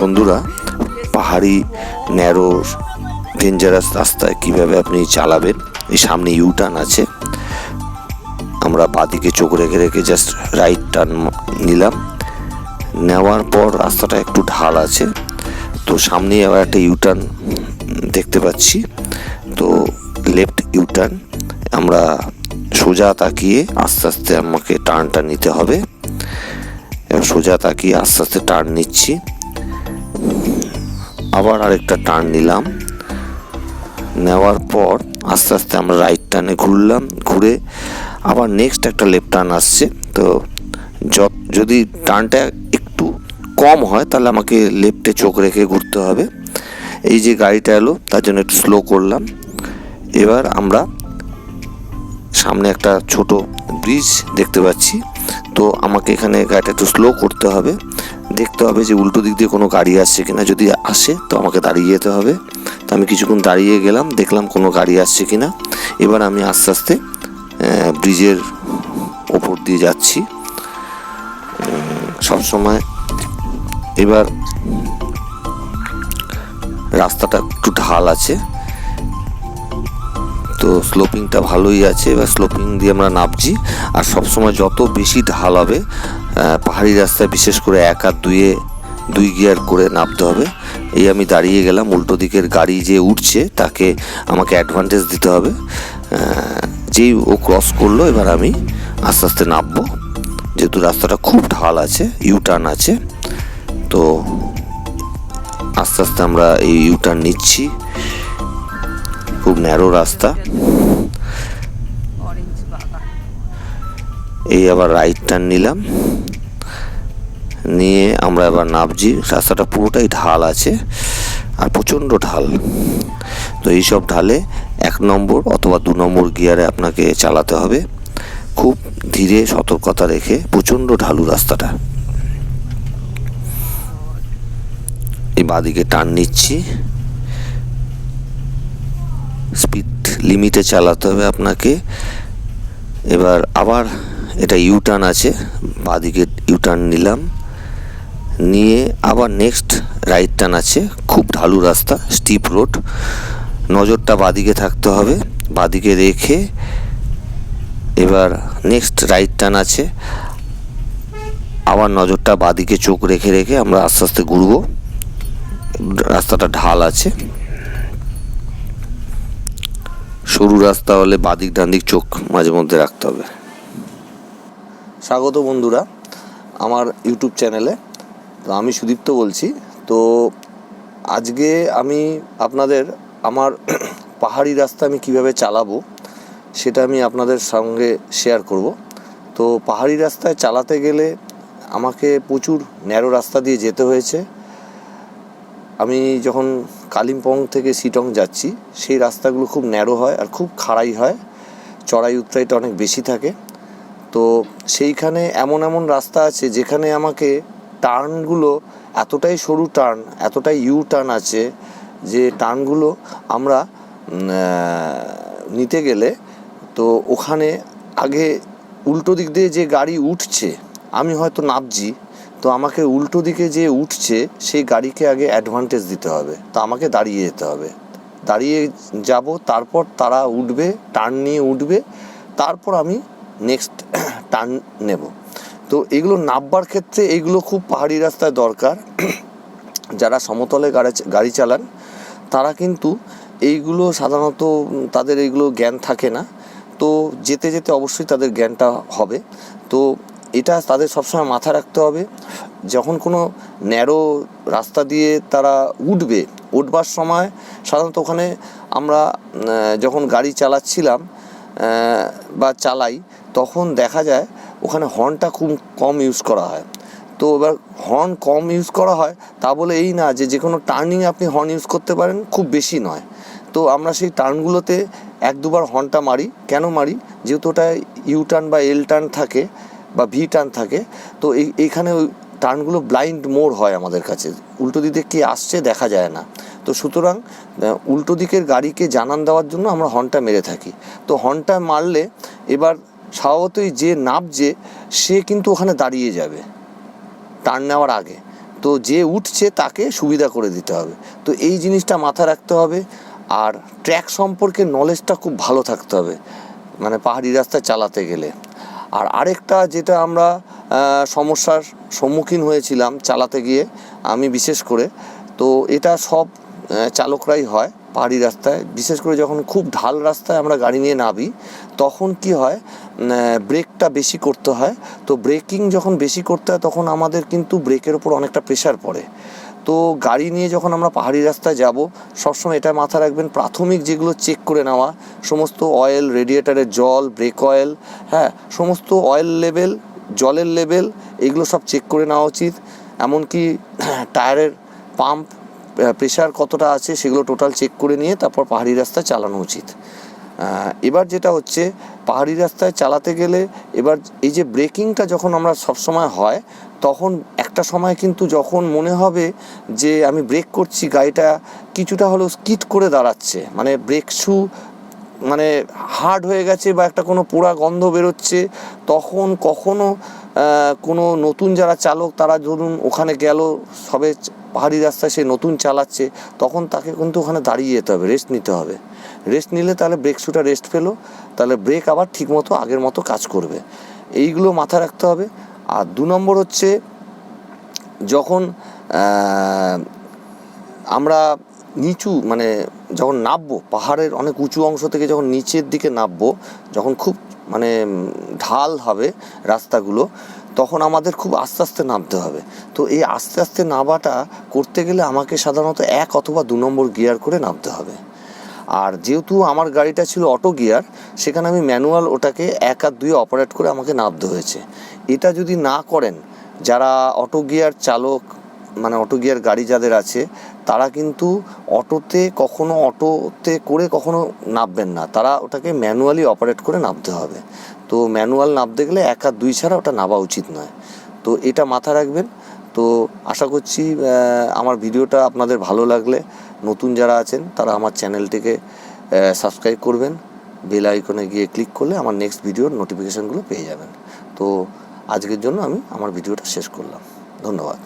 বন্ধুরা, পাহাড়ি, narrow dangerous রাস্তায় কীভাবে আপনি চালাবেন, এই সামনে ইউটার্ন আছে। আমরা বাদিকে চোখ রেখে রেখে জাস্ট রাইট টার্ন নিলাম। নেওয়ার পর রাস্তাটা একটু ঢাল আছে। তো সামনেই আবার একটা ইউটার্ন দেখতে পাচ্ছি। তো লেফট ইউটার্ন আমরা সোজা তাকিয়ে আস্তে আস্তে আমাকে টার্নটা নিতে হবে। সোজা তাকিয়ে আস্তে আস্তে টার্ন নিচ্ছি। আবার আরেকটা টার্ন নিলাম। নেওয়ার পর আস্তে আস্তে আমরা রাইট টার্নে ঘুরলাম, ঘুরে আবার নেক্সট একটা লেফট টার্ন আসছে। তো যদি টার্নটা একটু কম হয়, তাহলে আমাকে লেফটে চোখ রেখে ঘুরতে হবে। এই যে গাড়িটা এলো, তার জন্য একটু স্লো করলাম। এবার আমরা সামনে একটা ছোট ব্রিজ দেখতে পাচ্ছি। তো আমাকে এখানে গাড়িটা একটু স্লো করতে হবে। দেখতে হবে যে উল্টো দিক দিয়ে কোনো গাড়ি আসছে কিনা। যদি আসে, তো আমাকে দাঁড়িয়ে যেতে হবে। তো আমি কিছুক্ষণ দাঁড়িয়ে গেলাম, দেখলাম কোনো গাড়ি আসছে কিনা। এবার আমি আস্তে আস্তে ব্রিজের ওপর দিয়ে যাচ্ছি। সব সময় এবার রাস্তাটা একটু ঢাল আছে। তো স্লোপিংটা ভালোই আছে, এবার স্লোপিং দিয়ে আমরা নামছি। আর সবসময় যত বেশি ঢাল হবে পাহাড়ি রাস্তায় বিশেষ করে এক আর দুইয়ে, দুই গিয়ার করে নামতে হবে। এই আমি দাঁড়িয়ে গেলাম, উল্টো দিকের গাড়ি যে উঠছে, তাকে আমাকে অ্যাডভান্টেজ দিতে হবে। যেই ও ক্রস করল, এবার আমি আস্তে আস্তে নামবো। যেহেতু রাস্তাটা খুব ঢাল আছে ইউ টার্ন আছে, তো আস্তে আস্তে আমরা এই ইউ টার্ন নিচ্ছি। খুব ন্যারো রাস্তা। এই আবার রাইট টার্ন নিলাম। নিয়ে আমরা এবার নামছি। রাস্তাটা পুরোটাই ঢাল আছে আর প্রচণ্ড ঢাল। তো এইসব ঢালে এক নম্বর অথবা দু নম্বর গিয়ারে আপনাকে চালাতে হবে। খুব ধীরে সতর্কতা রেখে প্রচণ্ড ঢালু রাস্তাটা। এই বাদিকে টার্ন নিচ্ছি। স্পিড লিমিটে চালাতে হবে আপনাকে। এবার আবার এটা ইউটার্ন আছে, বাদিকে ইউটার্ন নিলাম। নিয়ে আবার নেক্সট রাইট টার্ন আছে, খুব ঢালু রাস্তা স্টিপ রোড নজরটা বাদিকে থাকতে হবে, বাদিকে রেখে এবার নেক্সট রাইট টার্ন আছে। আবার নজরটা বাদিকে চোখ রেখে রেখে আমরা আস্তে আস্তে ঘুরবো। রাস্তাটা ঢাল আছে। সরু রাস্তা হলে বাদিক ডান্দিক চোখ মাঝে মধ্যে রাখতে হবে। স্বাগত বন্ধুরা আমার ইউটিউব চ্যানেলে। তো আমি সুদীপ্ত বলছি। তো আজকে আমি আপনাদের আমার পাহাড়ি রাস্তা আমি কীভাবে চালাবো সেটা আমি আপনাদের সঙ্গে শেয়ার করব। তো পাহাড়ি রাস্তায় চালাতে গেলে আমাকে প্রচুর ন্যারো রাস্তা দিয়ে যেতে হয়েছে। আমি যখন কালিম্পং থেকে সিটং যাচ্ছি। সেই রাস্তাগুলো খুব ন্যারো হয় আর খুব খাড়াই হয়। চড়াই উতরাইটা অনেক বেশি থাকে। তো সেইখানে এমন এমন রাস্তা আছে যেখানে আমাকে টার্নগুলো এতটাই সরু টার্ন, এতটাই ইউ টার্ন আছে যে টার্নগুলো আমরা নিতে গেলে তো ওখানে আগে উল্টো দিক দিয়ে যে গাড়ি উঠছে, আমি হয়তো নামছি। তো আমাকে উল্টো দিকে যে উঠছে, সেই গাড়িকে আগে অ্যাডভান্টেজ দিতে হবে। তো আমাকে দাঁড়িয়ে যেতে হবে। দাঁড়িয়ে যাব, তারপর তারা উঠবে টার্ন নিয়ে উঠবে, তারপর আমি নেক্সট টার্ন নেব। তো এগুলো নাববার ক্ষেত্রে এগুলো খুব পাহাড়ি রাস্তায় দরকার। যারা সমতলে গাড়ি গাড়ি চালান, তারা কিন্তু এইগুলো সাধারণত তাদের এইগুলো জ্ঞান থাকে না। তো যেতে যেতে অবশ্যই তাদের জ্ঞানটা হবে। তো এটা তাদের সবসময় মাথায় রাখতে হবে। যখন কোনো ন্যারো রাস্তা দিয়ে তারা উঠবে, উঠবার সময় সাধারণত ওখানে আমরা যখন গাড়ি চালাচ্ছিলাম বা চালাই, তখন দেখা যায় ওখানে হর্নটা খুব কম ইউজ করা হয়। তো এবার হর্ন কম ইউজ করা হয়, তা বলে এই না যে যে কোনো টার্নিং আপনি হর্ন ইউজ করতে পারেন, খুব বেশি নয়। তো আমরা সেই টার্নগুলোতে এক দুবার হর্নটা মারি। কেন মারি? যেহেতু ওটা ইউ টার্ন বা এল টার্ন থাকে বা ভি টার্ন থাকে, তো এই, এইখানে ওই টার্নগুলো ব্লাইন্ড মোড় হয় আমাদের কাছে। উল্টো দিকে কে আসছে দেখা যায় না। তো সুতরাং উল্টো দিকের গাড়িকে জানান দেওয়ার জন্য আমরা হর্নটা মেরে থাকি। তো হর্নটা মারলে এবার স্বভাবতই যে নাবছে সে কিন্তু ওখানে দাঁড়িয়ে যাবে, টার্ন নেওয়ার আগে। তো যে উঠছে তাকে সুবিধা করে দিতে হবে। তো এই জিনিসটা মাথায় রাখতে হবে। আর ট্র্যাক সম্পর্কে নলেজটা খুব ভালো থাকতে হবে। মানে পাহাড়ি রাস্তায় চালাতে গেলে। আর আরেকটা যেটা আমরা সমস্যার সম্মুখীন হয়েছিলাম চালাতে গিয়ে, আমি বিশেষ করে, তো এটা সব চালকরাই হয় পাহাড়ি রাস্তায়। বিশেষ করে যখন খুব ঢাল রাস্তায় আমরা গাড়ি নিয়ে নামি, তখন কি হয় ব্রেকটা বেশি করতে হয়। তো ব্রেকিং যখন বেশি করতে হয়, তখন আমাদের কিন্তু ব্রেকের ওপর অনেকটা প্রেশার পড়ে। তো গাড়ি নিয়ে যখন আমরা পাহাড়ি রাস্তায় যাব, সবসময় এটা মাথায় রাখবেন, প্রাথমিক যেগুলো চেক করে নেওয়া, সমস্ত অয়েল রেডিয়েটারের জল ব্রেক অয়েল হ্যাঁ সমস্ত অয়েল লেভেল জলের লেভেল এগুলো সব চেক করে নেওয়া উচিত। এমনকি টায়ারের পাম্প প্রেশার কতটা আছে, সেগুলো টোটাল চেক করে নিয়ে তারপর পাহাড়ি রাস্তায় চালানো উচিত। এবার যেটা হচ্ছে, পাহাড়ি রাস্তায় চালাতে গেলে এবার এই যে ব্রেকিংটা যখন আমরা সবসময় হয়, তখন একটা সময় কিন্তু যখন মনে হবে যে আমি ব্রেক করছি, গাড়িটা কিছুটা হলেও স্কিট করে দাঁড়াচ্ছে। মানে ব্রেক শু মানে হার্ড হয়ে গেছে বা একটা কোনো পোড়া গন্ধ বেরোচ্ছে, তখন কখনো কোনো নতুন যারা চালক তারা ধরুন ওখানে গেল, সবে পাহাড়ি রাস্তায় সে নতুন চালাচ্ছে, তখন তাকে কিন্তু ওখানে দাঁড়িয়ে যেতে হবে রেস্ট নিতে হবে। রেস্ট নিলে তাহলে ব্রেক শুটা রেস্ট পেল, তাহলে ব্রেক আবার ঠিকমতো আগের মতো কাজ করবে। এইগুলো মাথায় রাখতে হবে। আর দু নম্বর হচ্ছে, যখন আমরা নিচু মানে যখন নামবো, পাহাড়ের অনেক উঁচু অংশ থেকে যখন নিচের দিকে নামবো, যখন খুব মানে ঢাল হবে রাস্তাগুলো তখন আমাদের খুব আস্তে আস্তে নামতে হবে। তো এই আস্তে আস্তে নামাটা করতে গেলে আমাকে সাধারণত এক অথবা দু নম্বর গিয়ার করে নামতে হবে। আর যেহেতু আমার গাড়িটা ছিল অটো গিয়ার, সেখানে আমি ম্যানুয়াল ওটাকে এক আর দুই অপারেট করে আমাকে নামতে হয়েছে। এটা যদি না করেন, যারা অটো গিয়ার চালক মানে অটো গিয়ার গাড়ি যাদের আছে, তারা কিন্তু অটোতে কখনো, অটোতে করে কখনো নামবেন না। তারা ওটাকে ম্যানুয়ালি অপারেট করে নামতে হবে। তো ম্যানুয়াল নামতে গেলে এক দুই ছাড়া ওটা নামা উচিত নয়। তো এটা মাথা রাখবেন। তো আশা করছি আমার ভিডিওটা আপনাদের ভালো লাগলে, নতুন যারা আছেন, তারা আমার চ্যানেলটিকে সাবস্ক্রাইব করবেন। বেল আইকনে গিয়ে ক্লিক করলে আমার নেক্সট ভিডিওর নোটিফিকেশানগুলো পেয়ে যাবেন। তো আজকের জন্য আমি, আমার ভিডিওটা শেষ করলাম। ধন্যবাদ।